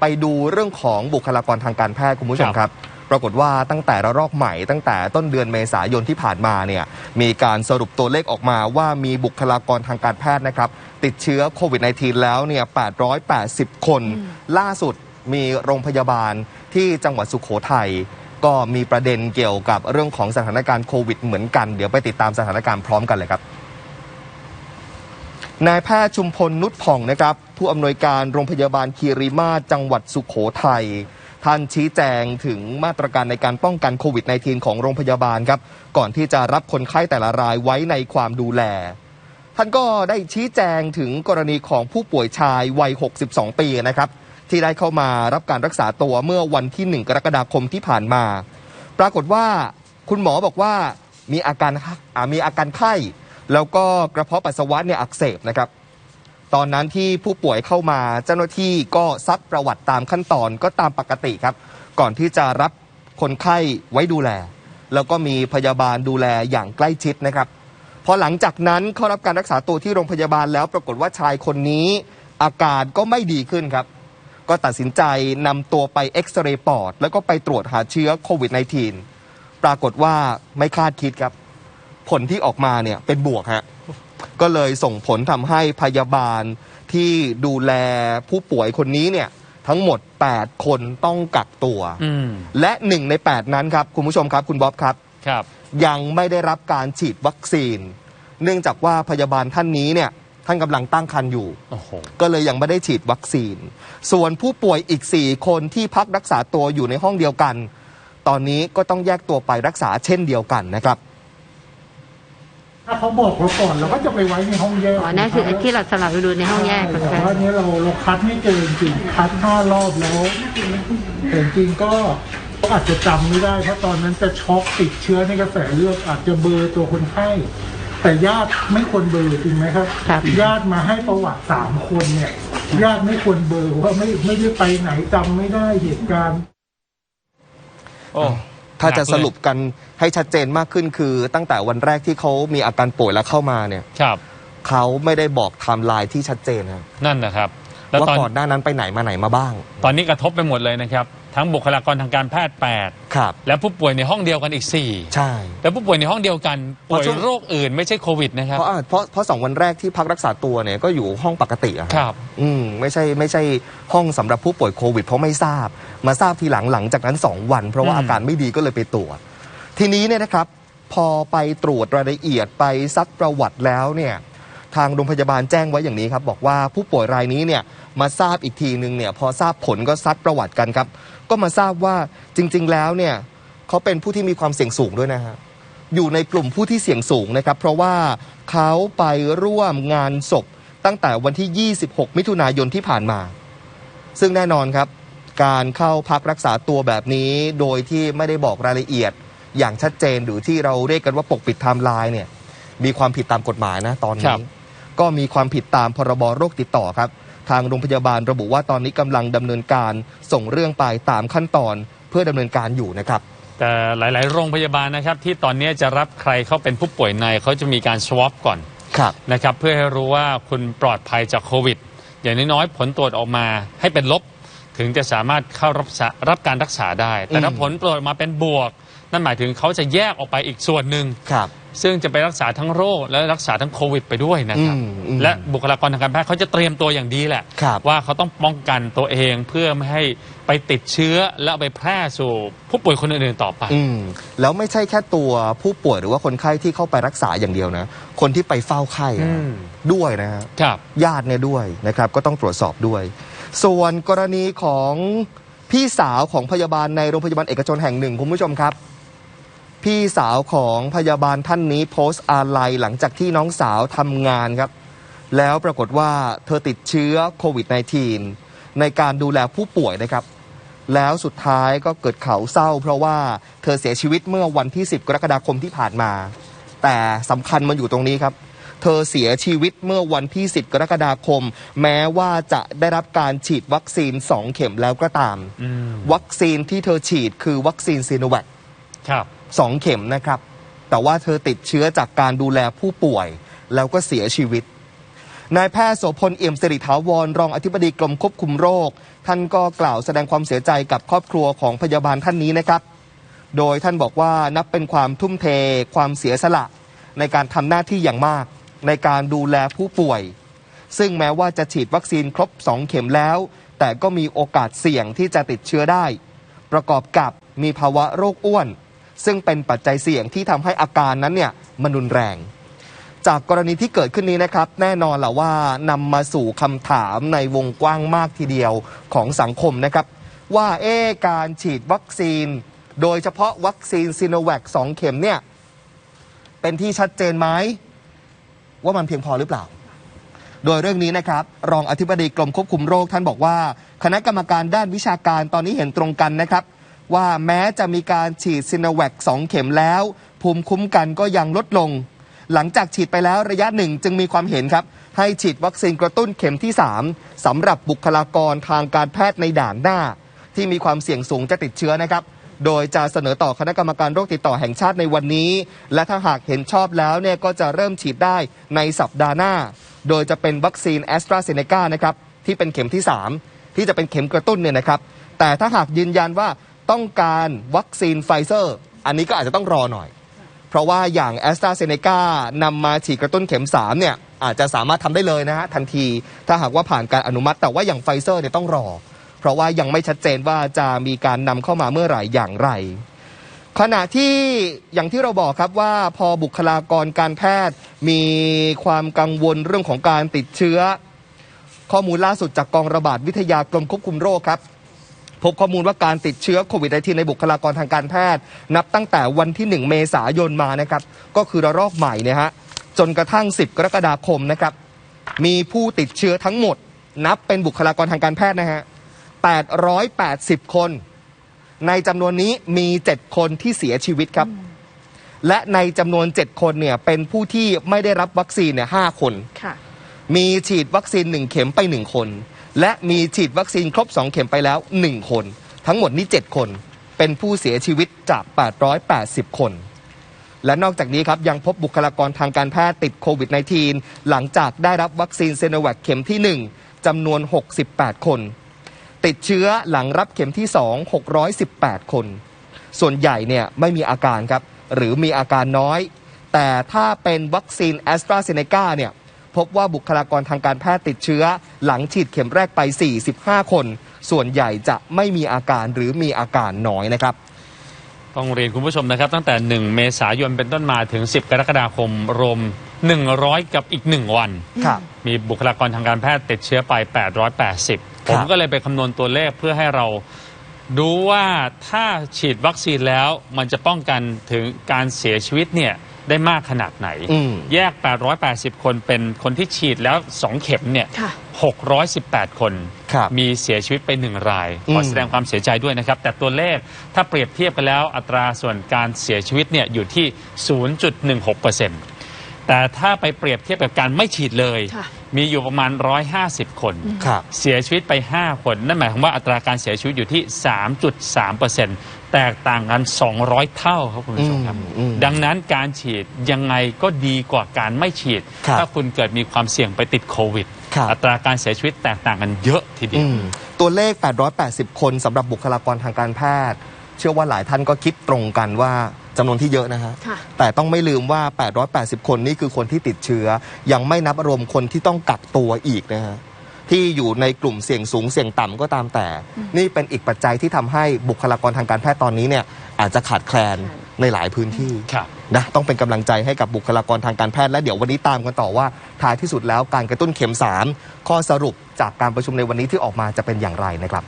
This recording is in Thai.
ไปดูเรื่องของบุคลากรทางการแพทย์คุณผู้ชมครับ ปรากฏว่าตั้งแต่ระลอกใหม่ตั้งแต่ต้นเดือนเมษายนที่ผ่านมาเนี่ยมีการสรุปตัวเลขออกมาว่ามีบุคลากรทางการแพทย์นะครับ ติดเชื้อโควิด -19 แล้วเนี่ย 880 คน ล่าสุดมีโรงพยาบาลที่จังหวัดสุขโขทัยก็มีประเด็นเกี่ยวกับเรื่องของสถานการณ์โควิดเหมือนกัน เดี๋ยวไปติดตามสถานการณ์พร้อมกันเลยครับ นายแพทย์ชุมพลนุชผ่องนะครับ ผู้อำนวยการโรงพยาบาลคีรีมาศจังหวัดสุขโขทัยท่านชี้แจงถึงมาตรการในการป้องกันโควิด -19 ของโรงพยาบาลครับ ก่อนที่จะรับคนไข้แต่ละรายไว้ในความดูแล ท่านก็ได้ชี้แจงถึงกรณีของผู้ป่วยชายวัย 62 ปีนะครับ ที่ได้เข้ามารับการรักษาตัวเมื่อวันที่ 1 กรกฎาคมที่ผ่านมา ปรากฏว่าคุณหมอบอกว่ามีอาการมีอาการไข้ แล้วก็กระเพาะปัสสาวะเนี่ยอักเสบนะครับ ตอนนั้นที่ผู้ป่วยเข้ามาเจ้าหน้าที่ก็ซักประวัติตามขั้นตอนก็ตามปกติครับ ก่อนที่จะรับคนไข้ไว้ดูแล แล้วก็มีพยาบาลดูแลอย่างใกล้ชิดนะครับพอหลังจากนั้นเข้ารับการรักษาตัวที่โรงพยาบาลแล้วปรากฏว่าชายคนนี้อาการก็ไม่ดีขึ้นครับ ก็ตัดสินใจนำตัวไปเอ็กซเรย์ปอด แล้วก็ไปตรวจหาเชื้อโควิด -19 ปรากฏว่าไม่คาดคิดครับ ผลที่ออกมาเนี่ยเป็นบวกฮะก็เลยส่งผลทำให้พยาบาลที่ดูแลผู้ป่วยคนนี้เนี่ยทั้งหมด 8 คนต้องกักตัวอืมและหนึ่งใน 8 นั้นครับ คุณผู้ชมครับคุณบ๊อบครับครับ ยังไม่ได้รับการฉีดวัคซีน เนื่องจากว่าพยาบาลท่านนี้เนี่ยท่านกำลังตั้งครรภ์อยู่โอ้โหก็เลยยังไม่ได้ฉีดวัคซีน ส่วนผู้ป่วยอีก 4 คนที่พักรักษาตัวอยู่ในห้องเดียวกัน ตอนนี้ก็ต้องแยกตัวไปรักษาเช่นเดียวกันนะครับ ถ้าเขาบอกเราก่อนเราก็จะไปไว้ในห้องแยกอ๋อนั่นคือที่เราสลับไปดูในห้องแยกแต่นะคะว่าเนี้ยเราเราคัดไม่เจอจริงๆคัดห้ารอบแล้วแต่จริงๆก็อาจจะจำไม่ได้เพราะตอนนั้นจะช็อกติดเชื้อในกระแสเลือดอาจจะเบลอร์ตัวคนไข้แต่ญาติไม่ควรเบลอร์จริงไหมครับครับ ญาติมาให้ประวัติสามคนเนี่ย ญาติไม่ควรเบลอร์ว่าไม่ไม่ได้ไปไหนจำไม่ได้เหตุการณ์โอ้ ถ้าจะหนักเลยสรุปกันให้ชัดเจนมากขึ้นคือ ตั้งแต่วันแรกที่เขามีอาการป่วยแล้วเข้ามาเนี่ยครับเขาไม่ได้บอกไทม์ไลน์ที่ชัดเจนนะครับนั่นนะครับ แล้วว่าตอนก่อนหน้านั้นไปไหนมาไหนมาบ้าง ตอนนี้กระทบไปหมดเลยนะครับ ทั้งบุคลากรทางการแพทย์ ครับ 8 และผู้ป่วยในห้องเดียวกันอีกใช่4แต่ผู้ป่วยในห้องเดียวกันเพป่วราะยช่วงโรคอื่นไม่ใช่โควิดนะครับเพราะอะเพราะเพราะสองวันแรกที่พักรักษาตัวเนี่ยก็อยู่ห้องปกติอะครับ อืมไม่ใช่ไม่ใช่ห้องสำหรับผู้ป่วยโควิด เพราะไม่ทราบ มาทราบทีหลังหลังจากนั้น 2 วัน เพราะว่าอืมอาการไม่ดีก็เลยไปตรวจ ทีนี้เนี่ยนะครับ พอไปตรวจรายละเอียดไปซักประวัติแล้วเนี่ยทางโรงพยาบาลแจ้งไว้อย่างนี้ครับ บอกว่าผู้ป่วยรายนี้เนี่ยมาทราบอีกทีนึงเนี่ยพอทราบผลก็ซักประวัติกันครับ ก็มาทราบว่าจริง ๆ แล้วเนี่ยเขาเป็นผู้ที่มีความเสี่ยงสูงด้วยนะฮะอยู่ในกลุ่มผู้ที่เสี่ยงสูงนะครับ เพราะว่าเขาไปร่วมงานศพตั้งแต่วันที่ 26 มิถุนายนที่ผ่านมา ซึ่งแน่นอนครับ การเข้าพักรักษาตัวแบบนี้โดยที่ไม่ได้บอกรายละเอียด อย่างชัดเจนหรือที่เราเรียกกันว่าปกปิดไทม์ไลน์เนี่ยมีความผิดตามกฎหมายนะตอนครันี้บก็มีความผิดตามพรบโรคติดต่อครับ ทางโรงพยาบาลระบุว่าตอนนี้กำลังดำเนินการส่งเรื่องไปตามขั้นตอนเพื่อดำเนินการอยู่นะครับแต่หลาย ๆ โรงพยาบาลนะครับที่ตอนนี้จะรับใครเข้าเป็นผู้ป่วยในเขาจะมีการสวอปก่อนครับนะครับเพื่อให้รู้ว่าคุณปลอดภัยจากโควิด อย่างน้อยๆผลตรวจออกมาให้เป็นลบ ถึงจะสามารถเข้ารับษารับการรักษาได้ แต่ถ้าอืมผลตรวจมาเป็นบวก นั่นหมายถึงเขาจะแยกออกไปอีกส่วนหนึ่งครับ ซึ่งจะไปรักษาทั้งโรคและรักษาทั้งโควิดไปด้วยนะครับ อืมอืมและบุคลากรทางการแพทย์เขาจะเตรียมตัวอย่างดีแหละ ครับว่าเขาต้องป้องกันตัวเองเพื่อไม่ให้ไปติดเชื้อแล้วเอาไปแพร่สู่ผู้ป่วยคนอื่นๆต่อไป อืมแล้วไม่ใช่แค่ตัวผู้ป่วยหรือว่าคนไข้ที่เข้าไปรักษาอย่างเดียวนะ คนที่ไปเฝ้าไข้อะอืม ด้วยนะฮะ ครับ ญาติเนี่ยด้วยนะครับก็ต้องตรวจสอบด้วย ส่วนกรณีของพี่สาวของพยาบาลในโรงพยาบาลเอกชนแห่งหนึ่งคุณผู้ชมครับ พี่สาวของพยาบาลท่านนี้โพสต์อาลัยหลังจากที่น้องสาวทำงานครับ แล้วปรากฏว่าเธอติดเชื้อโควิด -19 ในการดูแลผู้ป่วยนะครับ แล้วสุดท้ายก็เกิดข่าวเศร้า เพราะว่าเธอเสียชีวิตเมื่อวันที่ 10 กรกฎาคมที่ผ่านมา แต่สำคัญมันอยู่ตรงนี้ครับ เธอเสียชีวิตเมื่อวันที่ 10 กรกฎาคม แม้ว่าจะได้รับการฉีดวัคซีน 2 เข็มแล้วก็ตามอืมวัคซีนที่เธอฉีดคือวัคซีนซีโนแวคครับ สองเข็มนะครับ แต่ว่าเธอติดเชื้อจากการดูแลผู้ป่วย แล้วก็เสียชีวิตนายแพทย์โสพลเอี่ยมสิริถาวรรองอธิบดีกรมควบคุมโรค ท่านก็กล่าวแสดงความเสียใจกับครอบครัวของพยาบาลท่านนี้นะครับ โดยท่านบอกว่านับเป็นความทุ่มเท ความเสียสละ ในการทำหน้าที่อย่างมาก ในการดูแลผู้ป่วย ซึ่งแม้ว่าจะฉีดวัคซีนครบ 2 เข็มแล้ว แต่ก็มีโอกาสเสี่ยงที่จะติดเชื้อได้ ประกอบกับมีภาวะโรคอ้วน ซึ่งเป็นปัจจัยเสี่ยงที่ทำให้อาการนั้นเนี่ยมันรุนแรง จากกรณีที่เกิดขึ้นนี้นะครับ แน่นอนแหละว่านำมาสู่คำถามในวงกว้างมากทีเดียวของสังคมนะครับ ว่าเอ๊การฉีดวัคซีน โดยเฉพาะวัคซีนซีโนแวคสองเข็มเนี่ยเป็นที่ชัดเจนไหมว่ามันเพียงพอหรือเปล่า โดยเรื่องนี้นะครับ รองอธิบดีกรมควบคุมโรคท่านบอกว่า คณะกรรมการด้านวิชาการตอนนี้เห็นตรงกันนะครับ ว่าแม้จะมีการฉีดซินแวคสองเข็มแล้ว ภูมิคุ้มกันก็ยังลดลง หลังจากฉีดไปแล้วระยะหนึ่งจึงมีความเห็นครับ ให้ฉีดวัคซีนกระตุ้นเข็มที่ 3สำหรับบุคลากรทางการแพทย์ในด่านหน้า ที่มีความเสี่ยงสูงจะติดเชื้อนะครับโดยจะเสนอต่อคณะกรรมการโรคติดต่อแห่งชาติในวันนี้ และถ้าหากเห็นชอบแล้วเนี่ยก็จะเริ่มฉีดได้ในสัปดาห์หน้า โดยจะเป็นวัคซีนแอสตราเซเนกานะครับที่เป็นเข็มที่ 3 ที่จะเป็นเข็มกระตุ้นเนี่ยนะครับ แต่ถ้าหากยืนยันว่า ต้องการวัคซีนไฟเซอร์ อันนี้ก็อาจจะต้องรอหน่อย เพราะว่าอย่างแอสตราเซเนกานำมาฉีดกระตุ้นเข็ม3เนี่ยอาจจะสามารถทำได้เลยนะฮะทันทีถ้าหากว่าผ่านการอนุมัติแต่ว่าอย่างไฟเซอร์เนี่ยต้องรอ เพราะว่ายังไม่ชัดเจนว่าจะมีการนำเข้ามาเมื่อไหร่อย่างไร ขณะที่อย่างที่เราบอกครับว่าพอบุคลากรการแพทย์มีความกังวลเรื่องของการติดเชื้อ ข้อมูลล่าสุดจากกองระบาดวิทยากรมควบคุมโรคครับ พบข้อมูลว่าการติดเชื้อโควิด -19 ในบุคลากรทางการแพทย์ นับตั้งแต่วันที่ 1 เมษายนมานะครับ ก็คือระลอกใหม่เนี่ยฮะจนกระทั่ง 10 กรกฎาคมนะครับ มีผู้ติดเชื้อทั้งหมด นับเป็นบุคลากรทางการแพทย์นะฮะ 880 คน ในจำนวนนี้มี 7 คนที่เสียชีวิตครับ และในจำนวน 7 คนเนี่ยเป็นผู้ที่ไม่ได้รับวัคซีนเนี่ย5คนค่ะมีมีฉีดวัคซีน 1 เข็มไป 1 คน และมีฉีดวัคซีนครบ 2 เข็มไปแล้ว 1 คน ทั้งหมดนี้ 7 คน เป็นผู้เสียชีวิตจาก 880 คน และนอกจากนี้ครับยังพบบุคลากรทางการแพทย์ติดโควิด -19 หลังจากได้รับวัคซีนเซโนแวคเข็มที่ 1จำนวน 68 คน ติดเชื้อหลังรับเข็มที่ 2 618 คน ส่วนใหญ่เนี่ยไม่มีอาการครับหรือมีอาการน้อย แต่ถ้าเป็นวัคซีนแอสตราเซเนกาเนี่ย พบว่าบุคลากรทางการแพทย์ติดเชื้อ หลังฉีดเข็มแรกไป 45 คน ส่วนใหญ่จะไม่มีอาการหรือมีอาการน้อยนะครับต้องเรียนคุณผู้ชมนะครับ ตั้งแต่ 1 เมษายนเป็นต้นมาถึง 10 กรกฎาคมรวม 100 กับอีก 1 วันครับมีบุคลากรทางการแพทย์ติดเชื้อไป 880 ผมก็เลยไปคำนวณตัวเลขเพื่อให้เรา ดูว่าถ้าฉีดวัคซีนแล้วมันจะป้องกันถึงการเสียชีวิตเนี่ยได้มากขนาดไหนอืมแยก 880 คนเป็นคนที่ฉีดแล้ว 2 เข็มเนี่ยค่ะ618 คนครับมีเสียชีวิตไปหนึ่งราย ขอมแสดงความเสียใจด้วยนะครับ แต่ตัวเลขถ้าเปรียบเทียบกันแล้วอัตราส่วนการเสียชีวิตเนี่ยอยู่ที่ 0.16%แต่ถ้าไปเปรียบเทียบกับการไม่ฉีดเลยค่ะ มีอยู่ประมาณ 150 คน ครับ เสียชีวิตไป 5 คน นั่นหมายความว่าอัตราการเสียชีวิตอยู่ที่ 3.3%แตกต่างกัน 200 เท่าครับคุณผู้ชมครับ อืมอืมดังนั้นการฉีดยังไงก็ดีกว่าการไม่ฉีด ครับถ้าคุณเกิดมีความเสี่ยงไปติดโควิด ครับ อัตราการเสียชีวิตแตกต่างกันเยอะทีเดียว อืมตัวเลข 880 คนสำหรับบุคลากรทางการแพทย์ เชื่อว่าหลายท่านก็คิดตรงกันว่า จำนวนที่เยอะนะฮะ ค่ะ แต่ต้องไม่ลืมว่า 880 คนนี่คือคนที่ติดเชื้อ ยังไม่นับรวมคนที่ต้องกักตัวอีกนะฮะ ที่อยู่ในกลุ่มเสี่ยงสูงเสี่ยงต่ำก็ตามแต่ นี่เป็นอีกปัจจัยที่ทำให้บุคลากรทางการแพทย์ตอนนี้เนี่ยอาจจะขาดแคลนในหลายพื้นที่ ครับ นะต้องเป็นกำลังใจให้กับบุคลากรทางการแพทย์และเดี๋ยววันนี้ตามกันต่อว่าท้ายที่สุดแล้วการกระตุ้นเข็ม 3 ข้อสรุปจากการประชุมในวันนี้ที่ออกมาจะเป็นอย่างไรนะครับ